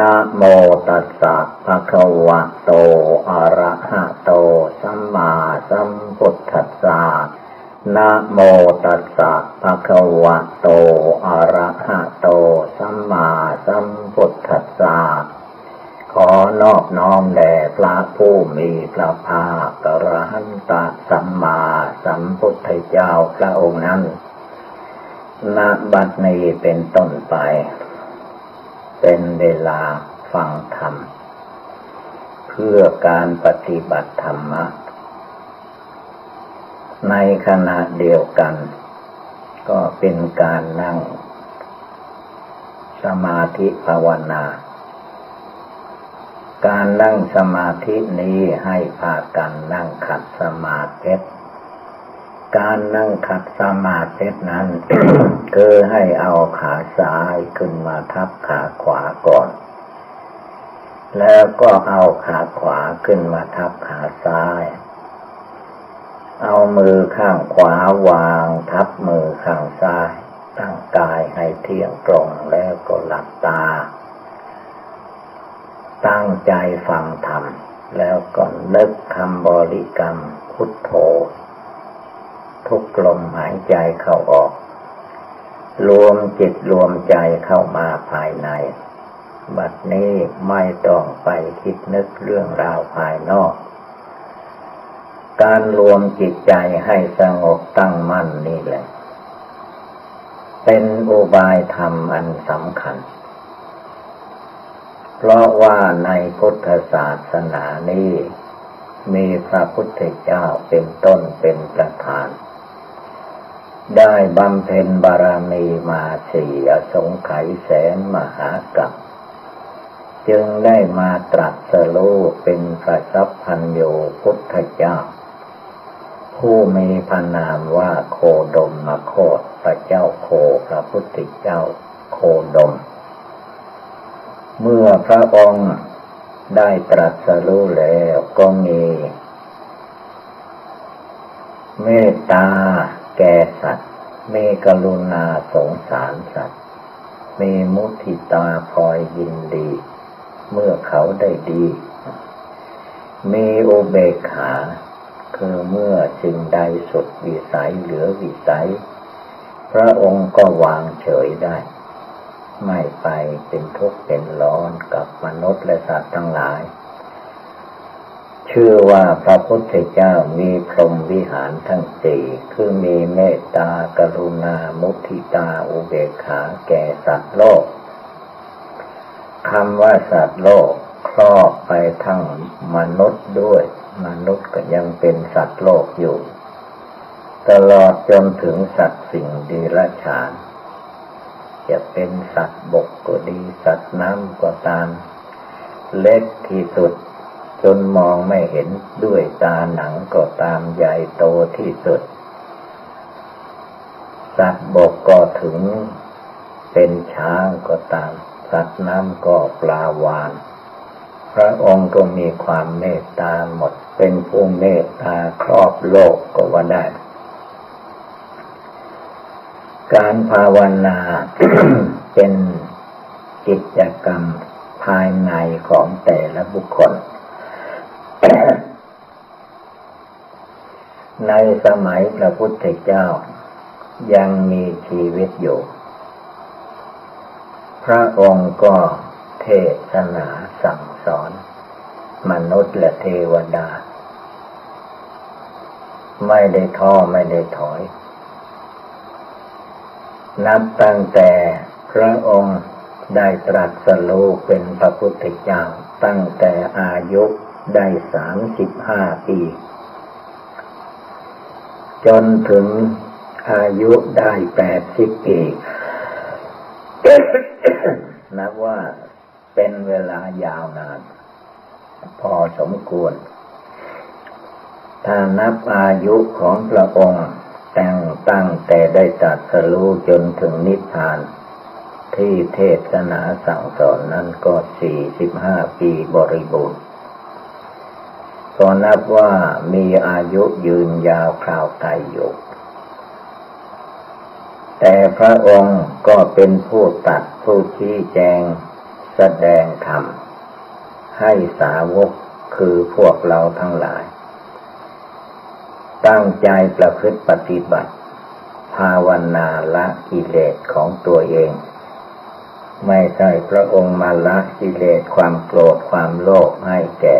นะโมตัสสะภะคะวะโต อะระหะโต สัมมาสัมพุทธัสสะนะโมตัสสะภะคะวะโต อะระหะโต สัมมาสัมพุทธัสสะขอนอบน้อมแด่พระผู้มีพระภาคกระหันตสัมมาสัมพุทธเจ้าพระองค์นั้นณบัดนี้เป็นต้นไป เป็นเวลาฟังธรรม เพื่อการปฏิบัติธรรมะ ในขณะเดียวกัน ก็เป็นการนั่ง สมาธิภาวนา การนั่งสมาธินี้ให้พากันนั่งขัดสมาธิ การนั่งขัดสมาธินั้นคือให้เอาขาซ้ายขึ้นมาทับขาขวาก่อน แล้วก็เอาขาขวาขึ้นมาทับขาซ้าย เอามือข้างขวาวางทับมือข้างซ้าย ตั้งกายให้เที่ยงตรงแล้วก็หลับตา ตั้งใจฟังธรรมแล้วก็นึกคำบริกรรมพุทโธ ทุกลมหายใจเข้าออก รวมจิตรวมใจเข้ามาภายใน บัดนี้ไม่ต้องไปคิดนึกเรื่องราวภายนอก การรวมจิตใจให้สงบตั้งมั่นนี่แหละ เป็นอุบายธรรมอันสำคัญ เพราะว่าในพุทธศาสนานี้มีพระพุทธเจ้าเป็นต้นเป็นประธาน ได้บำเพ็ญบารมีมาสี่อสงไขยแสนมหากัปจึงได้มาตรัสรู้เป็นพระสัพพัญโยพุทธเจ้า ผู้มีพระนามว่าโคดมมโคตพระเจ้าโคพระพุทธเจ้าโคดม เมื่อพระองค์ได้ตรัสรู้แล้วก็มี เมตตา แก่สัตว์เมกรุณาสงสารสัตว์เมมุทิตาพลอยยินดี เมื่อเขาได้ดีเมีอุเบกขาคือเมื่อสิ่งใดสุดวิสัยเหลือวิสัย พระองค์ก็วางเฉยได้ ไม่ไปเป็นทุกข์เป็นร้อนกับมนุษย์และสัตว์ทั้งหลาย ชื่อว่าพระพุทธเจ้ามีพรหมวิหารทั้งสี่คือมีเมตตากรุณา มุทิตา อุเบกขาแก่สัตว์โลกคำว่าสัตว์โลกครอบไปทั้งมนุษย์ด้วย มนุษย์ก็ยังเป็นสัตว์โลกอยู่ ตลอดจนถึงสัตว์สิ่งดีละฉาน จะเป็นสัตว์บกก็ดีสัตว์น้ำก็ตาม เล็กที่สุด จนมองไม่เห็นด้วยตาหนังก็ตามใหญ่โตที่สุด สัตว์บกก็ถึงเป็นช้างก็ตาม สัตว์น้ำก็ปลาวาน พระองค์ก็มีความเมตตาหมด เป็นผู้เมตตาครอบโลกก็ว่าได้ การภาวนาเป็นกิจกรรมภายในของแต่ละบุคคล ในสมัยพระพุทธเจ้า ยังมีชีวิตอยู่ พระองค์ก็เทศนาสั่งสอน มนุษย์และเทวดา ไม่ได้ท้อไม่ได้ถอย นับตั้งแต่พระองค์ได้ตรัสรู้เป็นพระพุทธเจ้าตั้งแต่อายุ ได้สามสิบห้าปี จนถึงอายุได้แปดสิบปี นับว่าเป็นเวลายาวนาน พอสมควร ถ้านับอายุของพระองค์แต่งตั้งแต่ได้ตัดสรู้จนถึงนิพพานที่เทศนาสั่งสอนนั้นก็สี่สิบห้าปีบริบูรณ์ ก็นับว่ามีอายุยืนยาวคราวไกลอยู่ แต่พระองค์ก็เป็นผู้ตัดผู้ชี้แจงแสดงธรรม ให้สาวกคือพวกเราทั้งหลาย ตั้งใจประพฤติปฏิบัติ ภาวนาละกิเลสของตัวเอง ไม่ใช่พระองค์มาละกิเลสความโกรธความโลภให้แก่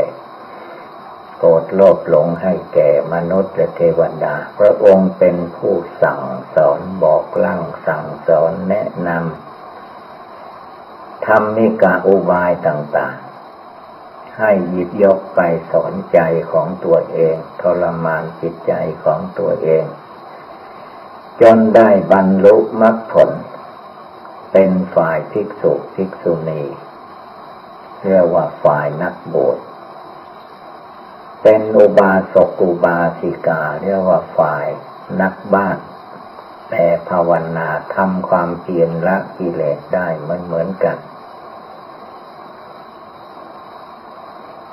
โกรธโลภหลงให้แก่มนุษย์และเทวดา พระองค์เป็นผู้สั่งสอนบอกลั่งสั่งสอนแนะนำทำมิกาอุบายต่างๆ ให้หยิบยกไปสอนใจของตัวเอง ทรมานจิตใจของตัวเอง จนได้บรรลุมรรคผล เป็นฝ่ายภิกษุภิกษุณีเรียกว่าฝ่ายนักบวช เป็นอุบาสกอุบาสิกา เรียกว่าฝ่ายนักบ้านแต่ภาวนาทำความเพียรละกิเลสได้มือนเหมือนกัน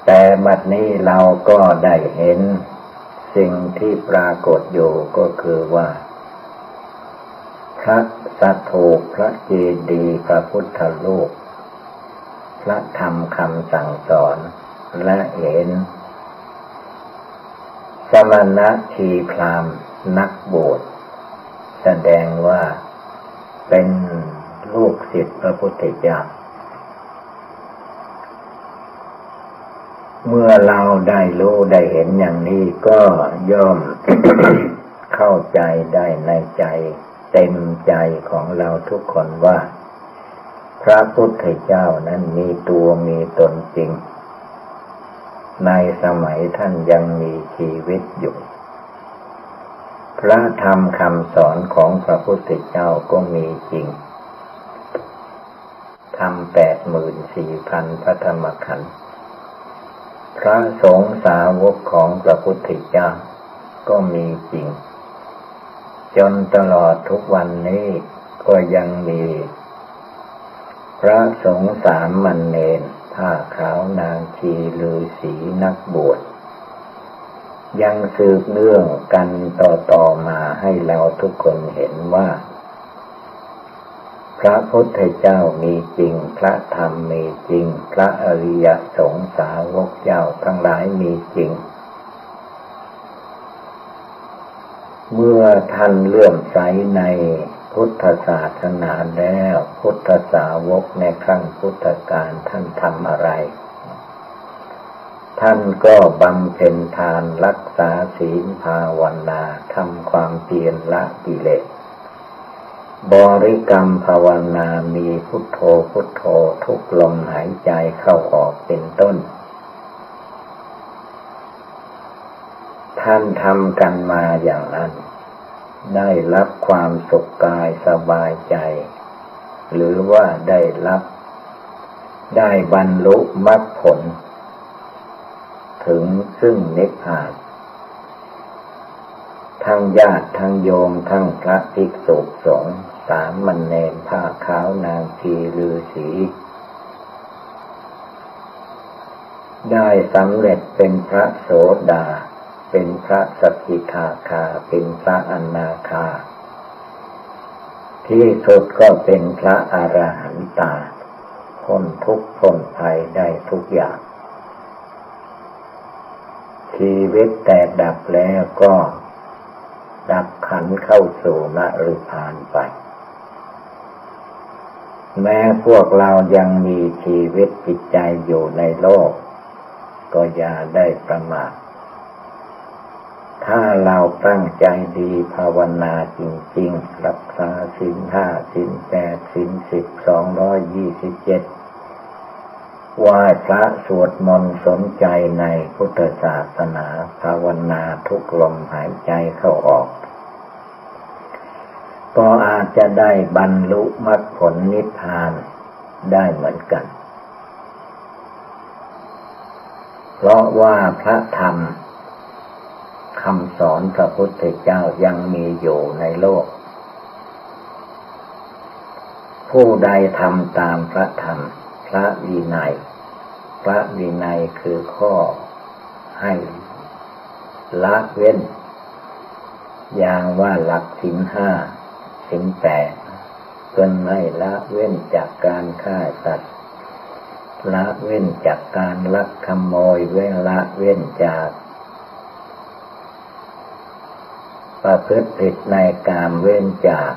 แต่บัดนี้เราก็ได้เห็นสิ่งที่ปรากฏอยู่ก็คือว่า พระสัตโธพระเจดีพระพุทธรูปพระธรรมคำสั่งสอนและเห็น สมณะชีพรามนักบวชแสดงว่าเป็นลูกศิษย์พระพุทธเจ้าเมื่อเราได้รู้ได้เห็นอย่างนี้ก็ย่อมเข้าใจได้ในใจเต็มใจของเราทุกคนว่า พระพุทธเจ้านั้นมีตัวมีตนจริง ในสมัยท่านยังมีชีวิตอยู่ พระธรรมคำสอนของพระพุทธเจ้าก็มีจริงทำแปดหมื่นสี่พันพระธรรมขันธ์พระสงฆ์สาวกของพระพุทธเจ้าก็มีจริง จนตลอดทุกวันนี้ก็ยังมี พระสงฆ์สามมันเนน ผ้าขาวนางชีลือสีนักบวช ยังสืบเนื่องกันต่อต่อมาให้เราทุกคนเห็นว่า พระพุทธเจ้ามีจริง พระธรรมมีจริง พระอริยสงสาวกเจ้าทั้งหลายมีจริงเมื่อท่านเลื่อมใสใน พุทธศาสนาแล้ว พุทธสาวกในครั้งพุทธกาลท่านทำอะไร ท่านก็บำเพ็ญทานรักษาศีลภาวนาทำความเพียรละกิเลสบริกรรมภาวนามีพุทโธพุทโธทุกลมหายใจเข้าออกเป็นต้น ท่านทำกันมาอย่างนั้น ได้รับความสุขกายสบายใจ หรือว่าได้รับ ได้บรรลุมรรคผล ถึงซึ่งนิพพานทั้งญาติทั้งโยมทั้งพระภิกษุสงฆ์สามมันเนนผ้าขาวนางทีลือสี ได้สำเร็จเป็นพระโสดา เป็นพระสกิทาคา เป็นพระอนาคา ที่สุดก็เป็นพระอรหันตาพ้นทุกข์พ้นภัยได้ทุกอย่าง ชีวิตแตกดับแล้วก็ ดับขันเข้าสู่นริพานไป แม้พวกเรายังมีชีวิตจิตใจอยู่ในโลก ก็อย่าได้ประมาท ถ้าเราตั้งใจดีภาวนาจริงๆ รักษาสินห้าสินแปดสินสิบสองร้อยยี่สิบเจ็ดไหว้พระสวดมนต์สนใจในพุทธศาสนา ภาวนาทุกลมหายใจเข้าออก ก็อาจจะได้บรรลุมรรคผลนิพพานได้เหมือนกัน เพราะว่าพระธรรม คำสอนพระพุทธเจ้ายังมีอยู่ในโลก ผู้ใดทำตามพระธรรม พระวินัย พระวินัยคือข้อให้ละเว้น อย่างว่าหลักสินห้าสินแปดเพื่อให้ละเว้นจากการฆ่าสัตว์ละเว้นจากการลักขโมยเว้นละเว้นจาก ประพฤติผิดในกามเว้นจาก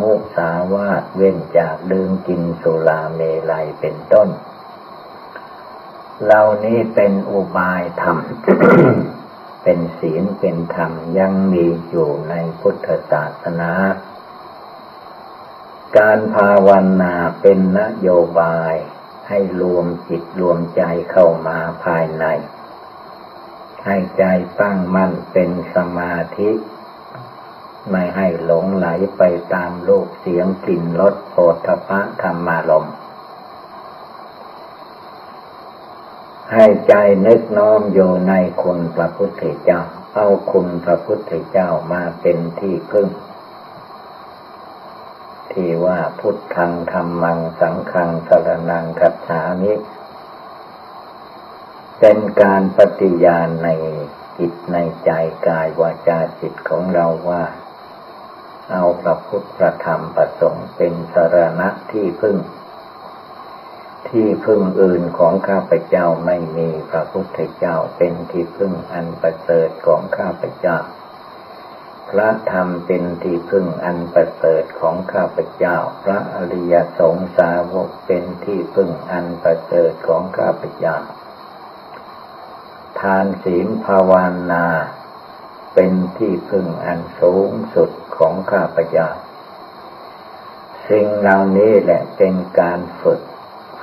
มุสาวาทเว้นจากดื่มกินสุราเมลัยเป็นต้น เหล่านี้เป็นอุบายธรรม เป็นศีลเป็นธรรมยังมีอยู่ในพุทธศาสนา การภาวนาเป็นนโยบายให้รวมจิตรวมใจเข้ามาภายใน ให้ใจตั้งมั่นเป็นสมาธิ ไม่ให้หลงไหลไปตามโลกเสียงกลิ่นรสโผฏฐพะธรรมารมให้ใจนึกน้อมอยู่ในคุณพระพุทธเจ้า เอาคุณพระพุทธเจ้ามาเป็นที่พึ่ง ที่ว่าพุทธังธรรมังสังฆังสรนังคัจฉามิ เป็นการปฏิญาณในจิตในใจกายวาจาจิตของเราว่า เอาพระพุทธพระธรรมประสงค์เป็นสารณะที่พึ่ง ที่พึ่งอื่นของข้าพเจ้าไม่มีพระพุทธเจ้าเป็นที่พึ่งอันประเสริฐของข้าพเจ้า พระธรรมเป็นที่พึ่งอันประเสริฐของข้าพเจ้า พระอริยสงสาวกเป็นที่พึ่งอันประเสริฐของข้าพเจ้า ทานศีลภาวนา เป็นที่พึ่งอันสูงสุดของข้าพเจ้า สิ่งเหล่านี้แหละเป็นการฝึก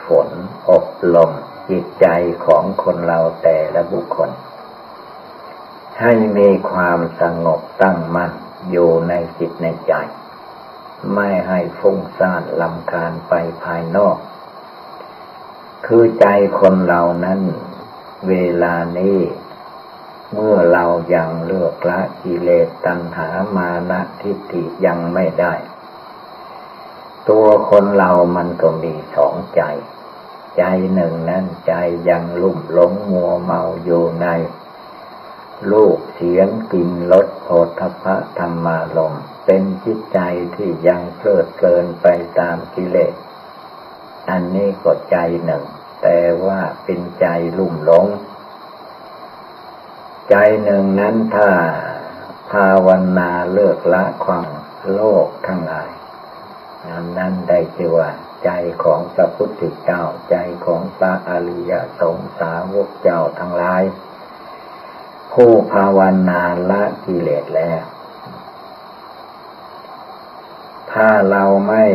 ฝนอบรมจิตใจของคนเราแต่ละบุคคล ให้มีความสงบตั้งมั่นอยู่ในจิตในใจ ไม่ให้ฟุ้งซ่านลำคาญไปภายนอก คือใจคนเรานั้น เวลานี้ เมื่อเรายังเลือกละกิเลสตัณหามานะทิฏฐิยังไม่ได้ ตัวคนเรามันก็มีสองใจ ใจหนึ่งนั้นใจยังลุ่มหลงมัวเมาอยู่ในลูกเสียงกลิ่นรสโผฏฐะธรรมารมเป็นจิตใจที่ยังเพลิดเพลินไปตามกิเลส อันนี้ก็ใจหนึ่ง แต่ว่าเป็นใจลุ่มหลง ใจหนึ่งนั้นถ้าภาวนาเลิกละความโลกทั้งหลายนั้นนั้นได้ชื่อว่า ใจของพระพุทธเจ้า ใจของพระอริยสงสาวกเจ้าทั้งหลาย ผู้ภาวนาละกิเลสแล้ว ถ้าเราไม่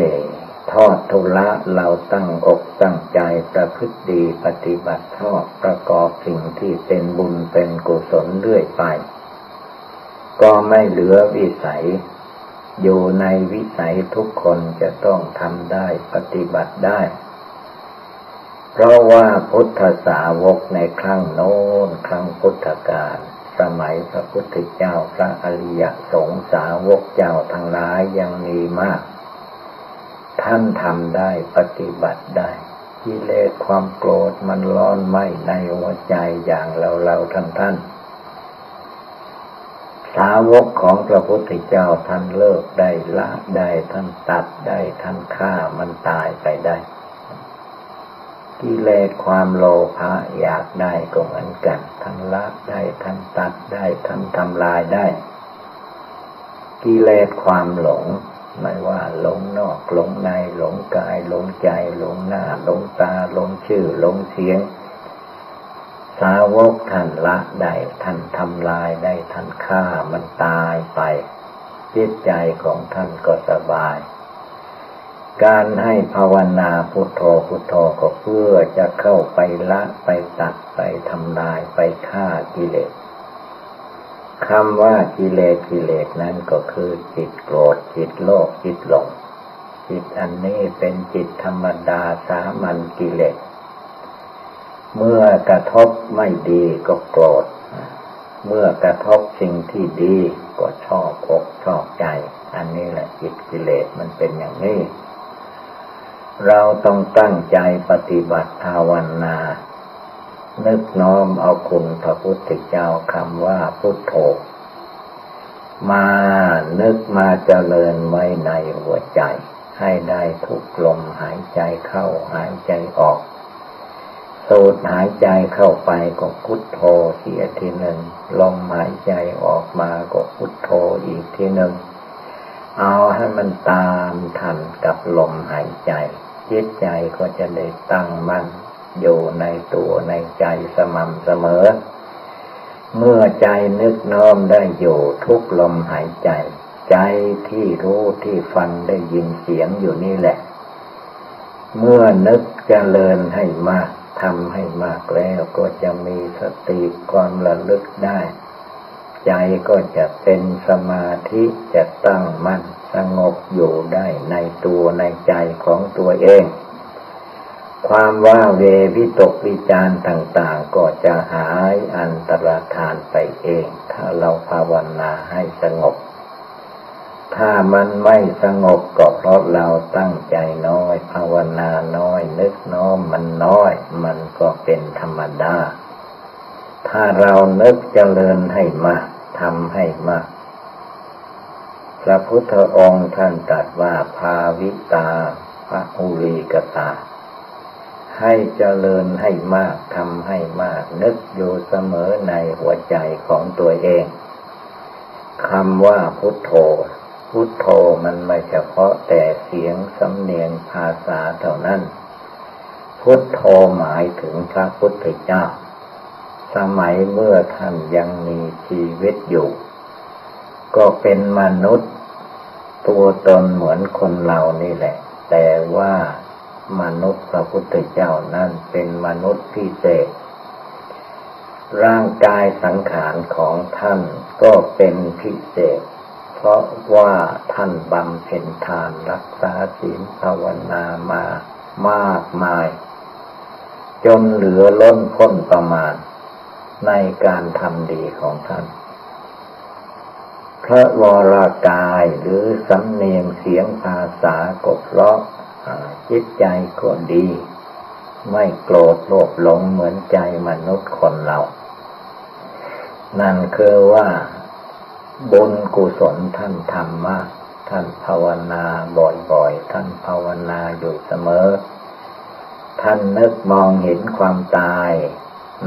ทอดทุละเราตั้งอกตั้งใจประพฤติดีปฏิบัติชอบประกอบสิ่งที่เป็นบุญเป็นกุศลเรื่อยไป ก็ไม่เหลือวิสัย อยู่ในวิสัยทุกคนจะต้องทำได้ปฏิบัติได้ เพราะว่าพุทธสาวกในครั้งโน้นครั้งพุทธกาลสมัยพระพุทธเจ้าพระอริยสงสาวกเจ้าทั้งหลายยังมีมาก ท่านทำได้ปฏิบัติได้กิเลสความโกรธมันร้อนไหมในหัวใจอย่างเราเราท่านท่านสาวกของพระพุทธเจ้าท่านเลิกได้ละได้ท่านตัดได้ท่านฆ่ามันตายไปได้ กิเลสความโลภะอยากได้ก็เหมือนกันท่านละได้ท่านตัดได้ท่านทำลายได้ กิเลสความหลง ไม่ว่าหลงนอกหลงในหลงกายหลงใจหลงหน้าหลงตาหลงชื่อหลงเสียง สาวกท่านละได้ท่านทำลายได้ท่านฆ่ามันตายไปจิตใจของท่านก็สบาย การให้ภาวนาพุทโธพุทโธก็เพื่อจะเข้าไปละไปตัดไปทำลายไปฆ่ากิเลส คำว่ากิเลสกิเลสนั้นก็คือจิตโกรธจิตโลภจิตหลง จิตอันนี้เป็นจิตธรรมดาสามัญกิเลส เมื่อกระทบไม่ดีก็โกรธ เมื่อกระทบสิ่งที่ดีก็ชอบอกชอบใจ อันนี้แหละจิตกิเลสมันเป็นอย่างนี้ เราต้องตั้งใจปฏิบัติภาวนา นึกน้อมเอาคุณพระพุทธเจ้าคำว่าพุทโธมานึกมาเจริญไว้ในหัวใจ ให้ได้ทุกลมหายใจเข้าหายใจออกสูดหายใจเข้าไปก็พุทโธเสียทีหนึ่งลมหายใจออกมาก็พุทโธอีกทีหนึ่งเอาให้มันตามทันกับลมหายใจจิตใจก็จะได้ตั้งมั่น อยู่ในตัวในใจสม่ำเสมอ เมื่อใจนึกน้อมได้อยู่ทุกลมหายใจ ใจที่รู้ที่ฟังได้ยินเสียงอยู่นี่แหละ เมื่อนึกจเจริญให้มากทำให้มากแล้วก็จะมีสติความระลึกได้ ใจก็จะเป็นสมาธิจะตั้งมั่นสงบอยู่ได้ในตัวในใจของตัวเอง ความว่าเววิตกวิจารต่าง ๆ ก็จะหายอันตรธานไปเอง ถ้าเราภาวนาให้สงบ ถ้ามันไม่สงบก็เพราะเราตั้งใจน้อย ภาวนาน้อย นึกน้อยมันน้อย มันก็เป็นธรรมดา ถ้าเรานึกเจริญให้มากทำให้มากพระพุทธองค์ท่านตรัสว่าภาวิตาพระอุรีกตา ให้เจริญให้มากทำให้มาก นึกอยู่เสมอในหัวใจของตัวเองคำว่าพุทโธ พุทโธมันไม่เฉพาะแต่เสียงสำเนียงภาษาเท่านั้น พุทโธหมายถึงพระพุทธเจ้า สมัยเมื่อท่านยังมีชีวิตอยู่ ก็เป็นมนุษย์ ตัวตนเหมือนคนเรานี่แหละ แต่ว่า มนุษย์พระพุทธเจ้านั้นเป็นมนุษย์พิเศษ ร่างกายสังขารของท่านก็เป็นพิเศษ เพราะว่าท่านบำเพ็ญทานรักษาศีลภาวนามามากมาย จนเหลือล้นพ้นประมาณในการทำดีของท่าน พระวรากายหรือสำเนียงเสียงภาษาก็เพราะ จิตใจก็ดี ไม่โกรธโลภหลงเหมือนใจมนุษย์คนเรา นั่นคือว่าบุญกุศลท่านทำมากท่านภาวนาบ่อยๆ ท่านภาวนาอยู่เสมอ ท่านนึกมองเห็นความตาย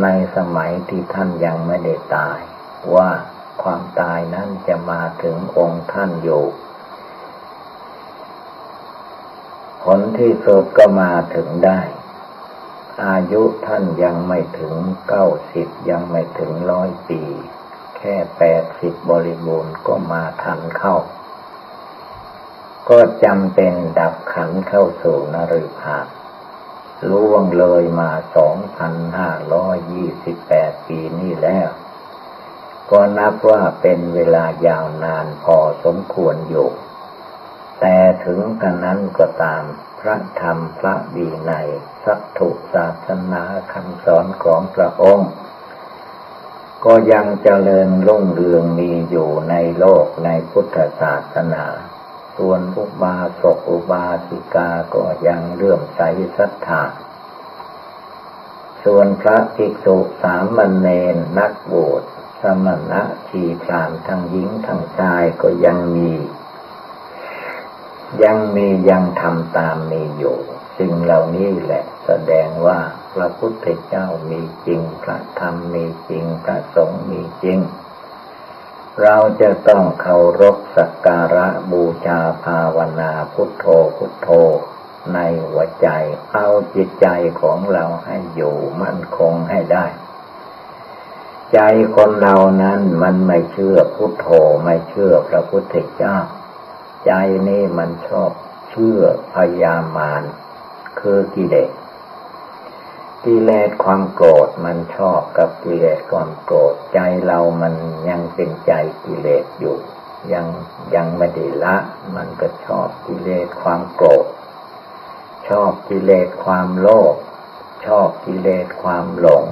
ในสมัยที่ท่านยังไม่ได้ตาย ว่าความตายนั้นจะมาถึงองค์ท่านอยู่ ผลที่สุดก็มาถึงได้ อายุท่านยังไม่ถึงเก้าสิบยังไม่ถึงร้อยปี แค่แปดสิบบริบูรณ์ก็มาทันเข้า ก็จำเป็นดับขันเข้าสู่นริพาล่วงเลยมาสองพันห้าร้อยยี่สิบแปดปีนี่แล้ว ก็นับว่าเป็นเวลายาวนานพอสมควรอยู่ แต่ถึงกันนั้นก็ตาม พระธรรมพระดีในสัตถุศาสนาคำสอนของพระองค์ ก็ยังเจริญรุ่งเรืองมีอยู่ในโลกในพุทธศาสนาส่วนอุบาสกอุบาสิกาก็ยังเลื่อมใสศรัทธา ส่วนพระภิกษุสามเณรนักบวชสมณะชีพรามทั้งหญิงทั้งชายก็ยังมี ยังมียังทำตามมีอยู่สิ่งเหล่านี้แหละ แสดงว่าพระพุทธเจ้ามีจริง พระธรรมมีจริง พระสงฆ์มีจริง เราจะต้องเคารพสักการะบูชาภาวนาพุทโธพุทโธ ในหัวใจเอาจิตใจของเราให้อยู่มั่นคงให้ได้ใจคนเรานั้นมันไม่เชื่อพุทโธไม่เชื่อพระพุทธเจ้า ใจนี่มันชอบเชื่อพยามารคือกิเลสกิเลสความโกรธมันชอบกับกิเลสความโกรธใจเรามันยังเป็นใจกิเลสอยู่ ยังยังไม่ได้ละ มันก็ชอบกิเลสความโกรธ ชอบกิเลสความโลภชอบกิเลสความหลง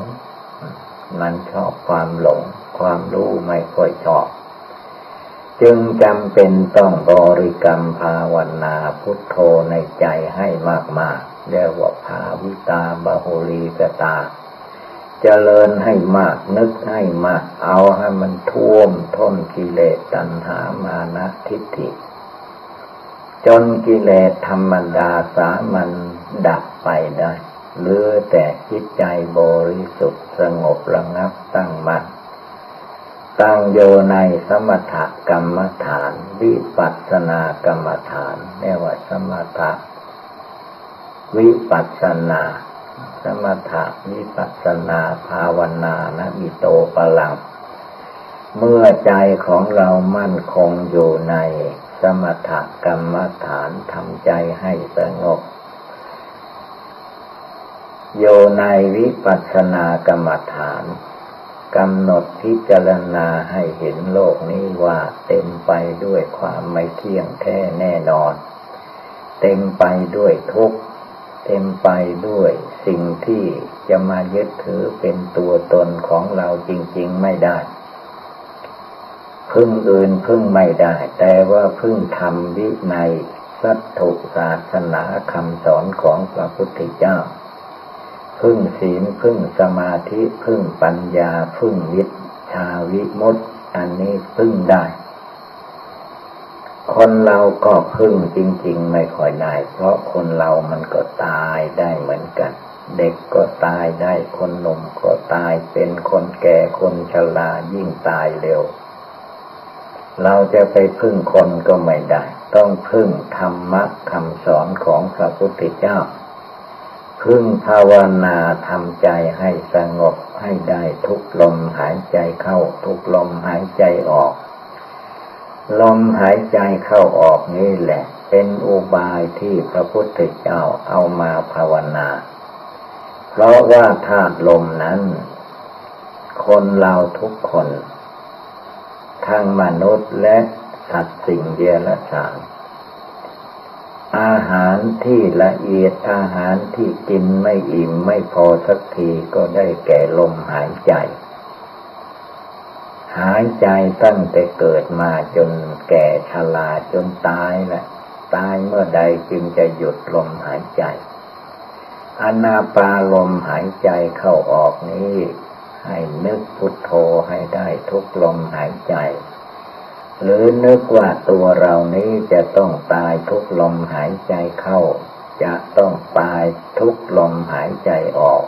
มันชอบความหลง ความรู้ไม่ค่อยชอบ จึงจำเป็นต้องบริกรรมภาวนาพุทโธในใจให้มากๆเรียกว่าภาวิตาบาโหรีกตาจเจริญให้มากนึกให้มาก เอาให้มันท่วมท้นกิเลสตัณหามานะทิฏฐิ จนกิเลสธรรมดาสามัญดับไปได้เหลือแต่จิตใจบริสุทธิ์สงบระงับตั้งมัน่น ตั้งโยในสมถกรรมฐาน วิปัสสนากรรมฐานเรียกว่าสมถะวิปัสสนา สมถะวิปัสสนาภาวนานะมิโตปลัง เมื่อใจของเรามั่นคงอยู่ในสมถกรรมฐานทำใจให้สงบโยในวิปัสสนากรรมฐาน กำหนดพิจารณาให้เห็นโลกนี้ว่าเต็มไปด้วยความไม่เที่ยงแท้แน่นอน เต็มไปด้วยทุกข์ เต็มไปด้วยสิ่งที่จะมายึดถือเป็นตัวตนของเราจริง ๆไม่ได้พึ่งอื่นพึ่งไม่ได้ แต่ว่าพึ่งทำวิในสัตถุศาสนาคำสอนของพระพุทธเจ้า พึ่งศีลพึ่งสมาธิพึ่งปัญญาพึ่งวิชาวิมุตติอันนี้พึ่งได้ คนเราก็พึ่งจริง ๆ ไม่ค่อยได้ เพราะคนเรามันก็ตายได้เหมือนกัน เด็กก็ตายได้คนหนุ่มก็ตายเป็นคนแก่คนชรายิ่งตายเร็ว เราจะไปพึ่งคนก็ไม่ได้ ต้องพึ่งธรรมะคำสอนของพระพุทธเจ้า พึ่งภาวนาทำใจให้สงบให้ได้ทุกลมหายใจเข้าทุกลมหายใจออก ลมหายใจเข้าออกนี่แหละ เป็นอุบายที่พระพุทธเจ้าเอามาภาวนา เพราะว่าธาตุลมนั้น คนเราทุกคน ทั้งมนุษย์และสัตว์สิ่งเดียรฉาน อาหารที่ละเอียดอาหารที่กินไม่อิ่มไม่พอสักทีก็ได้แก่ลมหายใจ หายใจตั้งแต่เกิดมาจนแก่ชราจนตายแหละตายเมื่อใดจึงจะหยุดลมหายใจอนาปาลมหายใจเข้าออกนี้ ให้นึกพุทโธให้ได้ทุกลมหายใจ หรือนึกว่าตัวเรานี้จะต้องตายทุกลมหายใจเข้า จะต้องตายทุกลมหายใจออก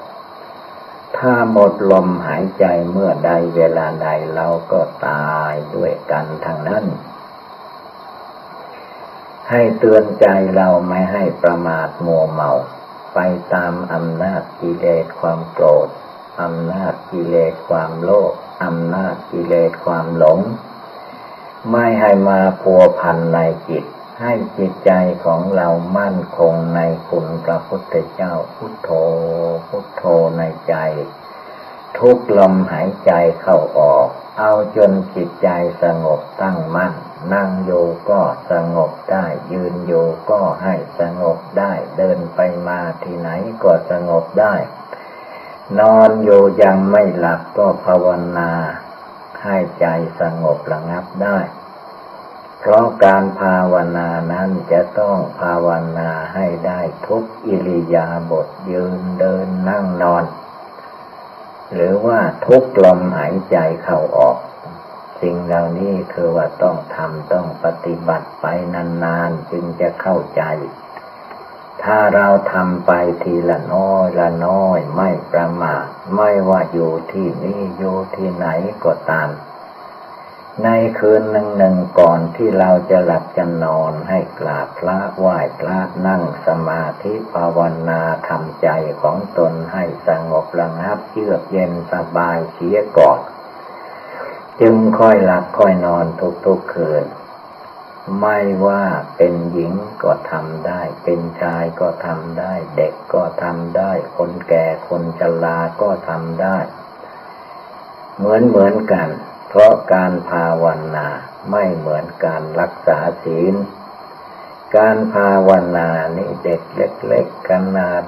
ถ้าหมดลมหายใจเมื่อใดเวลาใดเราก็ตายด้วยกันทางนั้น ให้เตือนใจเราไม่ให้ประมาทมัวเมา ไปตามอำนาจกิเลสความโกรธอำนาจกิเลสความโลภอำนาจกิเลสความหลง ไม่ให้มาพัวพันในจิต ให้จิตใจของเรามั่นคงในคุณพระพุทธเจ้าพุทโธ พุทโธในใจ ทุกลมหายใจเข้าออก เอาจนจิตใจสงบตั้งมั่น นั่งโยก็สงบได้ ยืนโยก็ให้สงบได้ เดินไปมาที่ไหนก็สงบได้ นอนโยยังไม่หลับก็ภาวนา ให้ใจสงบระงับได้ เพราะการภาวนานั้นจะต้องภาวนาให้ได้ทุกอิริยาบถยืนเดินนั่งนอน หรือว่าทุกลมหายใจเข้าออก สิ่งเหล่านี้คือว่าต้องทำต้องปฏิบัติไปนานๆจึงจะเข้าใจถ้าเราทำไปทีละน้อยละน้อยไม่ประมาท ไม่ว่าอยู่ที่นี่อยู่ที่ไหนก็ตาม ในคืนหนึ่งหนึ่งก่อนที่เราจะหลับจะนอนให้กราบพระไหว้พระนั่งสมาธิภาวนาทำใจของตนให้สงบระงับเยือกเย็นสบายเสียก่อน จึงค่อยหลับค่อยนอนทุกๆคืน ไม่ว่าเป็นหญิงก็ทำได้ เป็นชายก็ทำได้ เด็กก็ทำได้ คนแก่คนชราก็ทำได้ เหมือนเหมือนกัน เพราะการภาวนาไม่เหมือนการรักษาศีล การภาวนานี่เด็กเล็กๆขนาด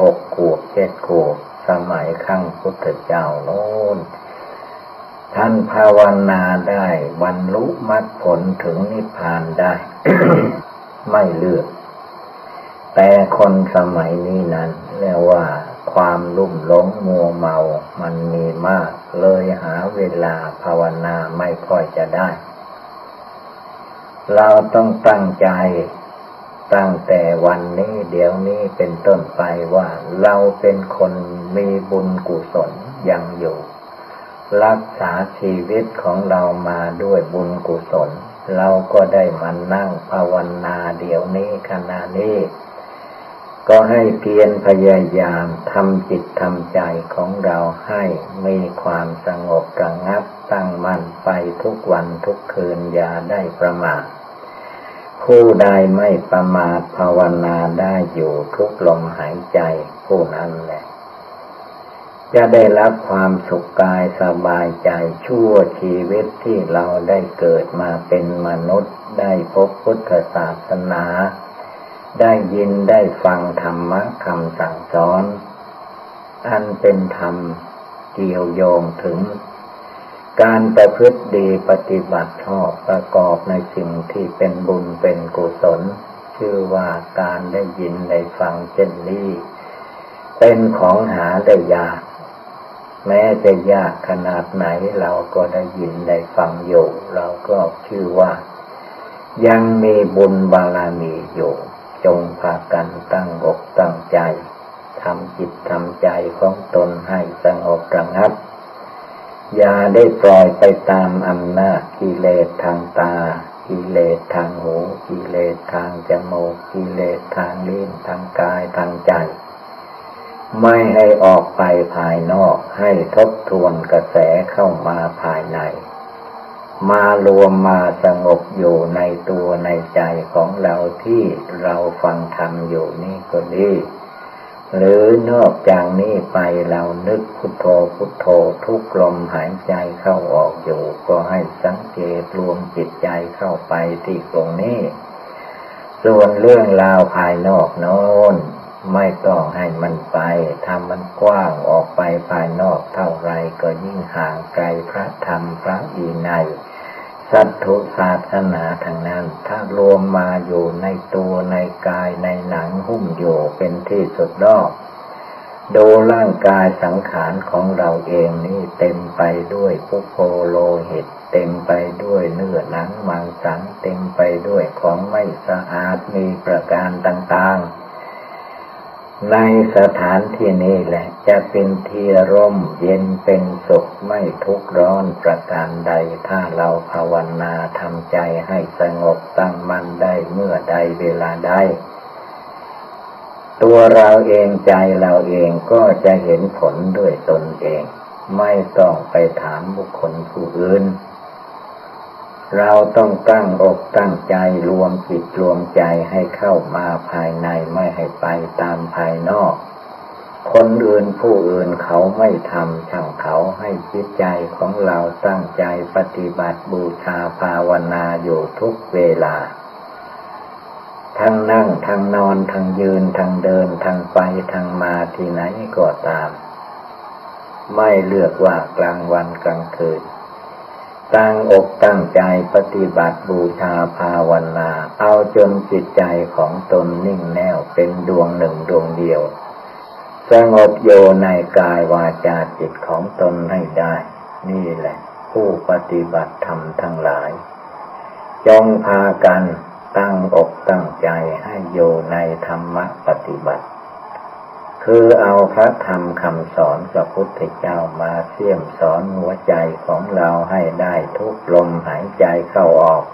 หกขวบเจ็ดขวบสมัยขั้งพุทธเจ้าโน้น ท่านภาวนาได้บรรลุมรรคผลถึงนิพพานได้ ไม่เลือก แต่คนสมัยนี้นั้นเรียกว่าความลุ่มหลงมัวเมา มันมีมาก เลยหาเวลาภาวนาไม่ค่อยจะได้ เราต้องตั้งใจตั้งแต่วันนี้เดี๋ยวนี้เป็นต้นไปว่าเราเป็นคนมีบุญกุศลยังอยู่ รักษาชีวิตของเรามาด้วยบุญกุศล เราก็ได้มานั่งภาวนาเดี๋ยวนี้ขณะนี้ก็ให้เพียรพยายามทำจิตทำใจของเราให้มีความสงบระงับตั้งมั่นไปทุกวันทุกคืนอย่าได้ประมาทผู้ใดไม่ประมาทภาวนาได้อยู่ทุกลมหายใจผู้นั้นแหละ จะได้รับความสุขกายสบายใจชั่วชีวิตที่เราได้เกิดมาเป็นมนุษย์ ได้พบพุทธศาสนา ได้ยินได้ฟังธรรมะคำสั่งสอน อันเป็นธรรมเกี่ยวโยงถึง การประพฤติดีปฏิบัติชอบประกอบในสิ่งที่เป็นบุญเป็นกุศล ชื่อว่าการได้ยินได้ฟังเช่นนี้เป็นของหาได้ยาก แม้จะยากขนาดไหนเราก็ได้ยินได้ฟังอยู่เราก็ชื่อว่า ยังมีบุญบารมีอยู่ จงพากันตั้งอกตั้งใจทำจิตทำใจของตนให้สงบระงับ อย่าได้ปล่อยไปตามอำนาจกิเลสทางตา กิเลสทางหู กิเลสทางจมูก กิเลสทางลิ้นทางกายทางใจ ไม่ให้ออกไปภายนอกให้ทบทวนกระแสเข้ามาภายใน มารวมมาสงบอยู่ในตัวในใจของเราที่เราฟังธรรมอยู่นี่ก็ดีหรือนอกจากนี้ไปเรานึกพุทโธพุทโธทุกลมหายใจเข้าออกอยู่ ก็ให้สังเกตรวมจิตใจเข้าไปที่ตรงนี้ ส่วนเรื่องราวภายนอกโน้น ไม่ต้องให้มันไปทำมันกว้างออกไปภายนอกเท่าไรก็ยิ่งห่างไกลพระธรรมพระอีนัยสัตถุศาสนาทางนั้น ถ้ารวมมาอยู่ในตัวในกายในหนังหุ้มอยู่เป็นที่สุดรอบดูร่างกายสังขารของเราเองนี่เต็มไปด้วยพุโพโลหิต เต็มไปด้วยเนื้อหนังมังสัง เต็มไปด้วยของไม่สะอาดมีประการต่างๆ ในสถานที่นี้แหละจะเป็นที่ร่มเย็นเป็นสุขไม่ทุกข์ร้อนประการใด ถ้าเราภาวนาทำใจให้สงบตั้งมั่นได้เมื่อใดเวลาใดตัวเราเองใจเราเองก็จะเห็นผลด้วยตนเอง ไม่ต้องไปถามบุคคลผู้อื่น เราต้องตั้งอกตั้งใจรวมจิตรวมใจให้เข้ามาภายในไม่ให้ไปตามภายนอก คนอื่นผู้อื่นเขาไม่ทำช่างเขาให้จิตใจของเราตั้งใจปฏิบัติบูชาภาวนาอยู่ทุกเวลา ทั้งนั่งทั้งนอนทั้งยืนทั้งเดินทั้งไปทั้งมาที่ไหนก็ตาม ไม่เลือกว่ากลางวันกลางคืน ตั้งอกตั้งใจปฏิบัติบูชาภาวนา เอาจนจิตใจของตนนิ่งแน่วเป็นดวงหนึ่งดวงเดียว สงบโยในกายวาจาจิตของตนให้ได้ นี่แหละ ผู้ปฏิบัติธรรมทั้งหลาย จงพากันตั้งอกตั้งใจให้โยในธรรมปฏิบัติ คือเอาพระธรรมคำสอนพระพุทธเจ้ามาเสี่ยมสอนหัวใจของเราให้ได้ทุกลมหายใจเข้าออก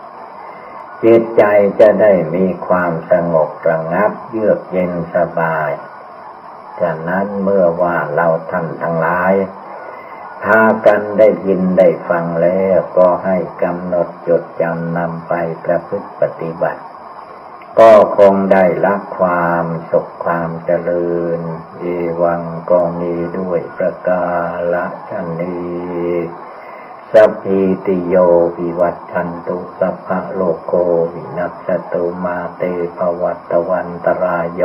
จิตใจจะได้มีความสงบระงับเยือกเย็นสบายฉะนั้นเมื่อว่าเราท่านทั้งหลายพากันได้ยินได้ฟังแล้วก็ให้กำหนดจดจำนำไปประพฤติปฏิบัติ ก็คงได้รับความสุขความเจริญ เอวังก็มีด้วยประกาละชนีสัพพิติโยวิวัตชันตุสัพพะโลโกวินัสตุมาเตภวัตวันตรายโย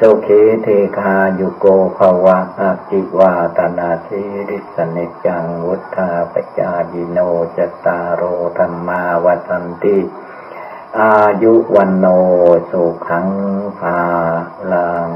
สุขีเทคายุโกภวะอจิวาตนาทิริสเนจังวุฒาปจายิโนจตารโรธรรมาวัันติ อายุวันโนสุขังภาลัง